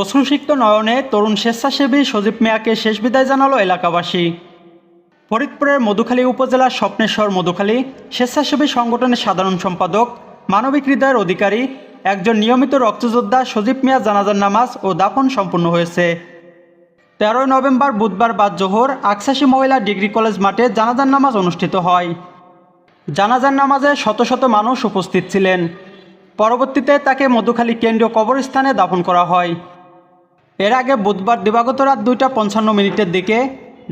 অশ্রুসিক্ত নয়নে তরুণ স্বেচ্ছাসেবী সজীব মিয়াকে শেষ বিদায় জানালো এলাকাবাসী। ফরিদপুরের মধুখালী উপজেলার স্বপ্নেশ্বর মধুখালী স্বেচ্ছাসেবী সংগঠনের সাধারণ সম্পাদক, মানবিক হৃদয়ের অধিকারী, একজন নিয়মিত রক্তযোদ্ধা সজীব মিয়া জানাজার নামাজ ও দাফন সম্পন্ন হয়েছে। তেরোই নভেম্বর বুধবার বাদ জোহর আকসাসী মহিলা ডিগ্রি কলেজ মাঠে জানাজার নামাজ অনুষ্ঠিত হয়। জানাজার নামাজে শত শত মানুষ উপস্থিত ছিলেন। পরবর্তীতে তাকে মধুখালী কেন্দ্রীয় কবরস্থানে দাফন করা হয়। এর আগে বুধবার দিবাগত রাত দুইটা পঞ্চান্ন মিনিটের দিকে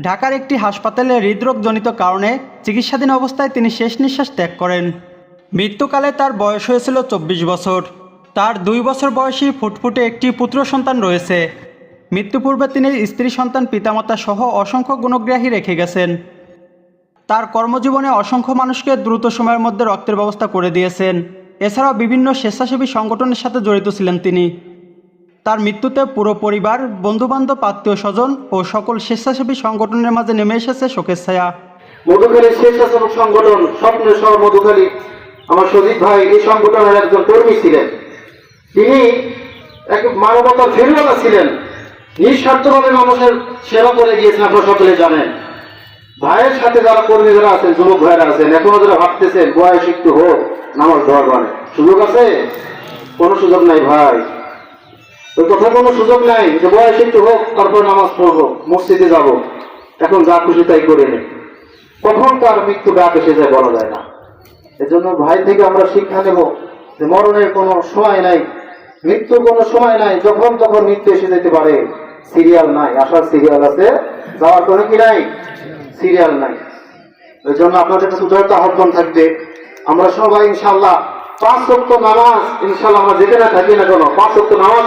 ঢাকার একটি হাসপাতালে হৃদরোগজনিত কারণে চিকিৎসাধীন অবস্থায় তিনি শেষ নিঃশ্বাস ত্যাগ করেন। মৃত্যুকালে তার বয়স হয়েছিল চব্বিশ বছর। তার দুই বছর বয়সী ফুটফুটে একটি পুত্র সন্তান রয়েছে। মৃত্যু পূর্বে তিনি স্ত্রী সন্তান পিতামাতা সহ অসংখ্য গুণগ্রাহী রেখে গেছেন। তার কর্মজীবনে অসংখ্য মানুষকে দ্রুত সময়ের মধ্যে রক্তের ব্যবস্থা করে দিয়েছেন। এছাড়াও বিভিন্ন স্বেচ্ছাসেবী সংগঠনের সাথে জড়িত ছিলেন তিনি। তার মৃত্যুতে পুরো পরিবার, বন্ধুবান্ধব, আত্মীয় স্বজন ও সকল স্বেচ্ছাসেবী সংগঠনের মাঝে নেমে এসেছে শোকের ছায়া। মধুখালী স্বেচ্ছাসেবক সংগঠন স্বপ্ন শহর মধুখালী আমার সজিত ভাই এই সংগঠনের একজন কর্মী ছিলেন। তিনি এক মানবতার ফেরিওয়ালা ছিলেন। নিঃস্বার্থভাবে মানুষের সেবা করে গিয়েছেন, আপনারা সকলে জানেন। ভাইয়ের সাথে যারা কর্মী যারা আছেন, যুবক ভাইরা আছেন, এখনও যারা ভাবতেছেন, বয়স একটু হোক, নামাজ ধর মানে সুযোগ আছে? কোনো সুযোগ নাই ভাই। ওই কথা কোনো সুযোগ নাই যে বয়স একটু হোক, তারপর নামাজ পড়ব, মসজিদে যাব। এখন যা খুশি তাই করে নেই কখন তার মৃত্যু ডাক এসে যায় বলা যায় না। এজন্য ভাই থেকে আমরা শিক্ষা নেব যে মরণের কোনো সময় নাই, মৃত্যুর কোনো সময় নাই, যখন তখন মৃত্যু এসে যেতে পারে। সিরিয়াল নাই, আসার সিরিয়াল আছে, যাওয়ার কোনো কি নাই? সিরিয়াল নাই। ওই জন্য আপনাদের কাছে উদাহরণ আহ্বান থাকবে। আমরা সবাই ইনশাল্লাহ পাঁচ নামাজ ইনশাল্লাহ থাকি না পাঁচ নামাজ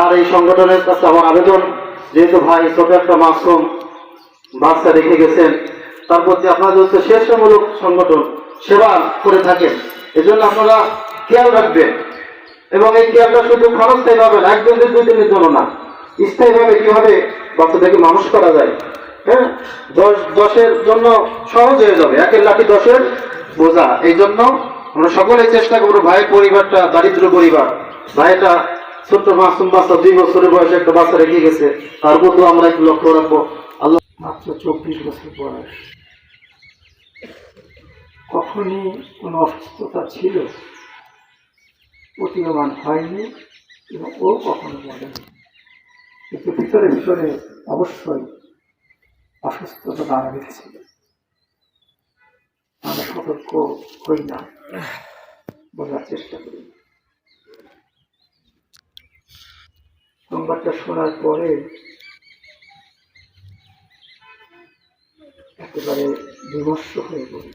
আর এই সংগঠনের আবেদন, যেহেতু ভাই একটা বাচ্চা স্বেচ্ছামূলক সংগঠন, সেবা করে থাকেন। এজন্য আপনারা খেয়াল রাখবেন। এবং এই খেয়ালটা শুধু ক্ষণস্থায়ী ভাবে না, একদিন দুই দিনের জন্য না। স্থায়ীভাবে কীভাবে বাচ্চাদেরকে মানুষ করা যায় হ্যাঁ? দশ, দশের জন্য সহজ হয়ে যাবে। একের লাঠি দশের বোঝা। এই জন্য আমরা সকলে চেষ্টা করব, ভাই পরিবারটা, দারিদ্র পরিবার। ভাইটা ছোট্ট মাসুম বাচ্চা, দুই বছরের বয়সে একটা বাচ্চা রেখে গেছে। তার প্রতিও আমরা একটু লক্ষ্য রাখব। আল্লাহ মাত্র চব্বিশ বছর বয়স। কখনই কোনো অসুস্থতা ছিল প্রতীয়মান হয়নি এবং ও কখনো বলেনি কিন্তু ভিতরে ভিতরে অবশ্যই অসুস্থতা দাঁড়া রেখেছিল সতর্ক হই না। বোঝার চেষ্টা করি। সংবাদটা শোনার পরে একেবারে বিমর্ষ হয়ে পড়ি।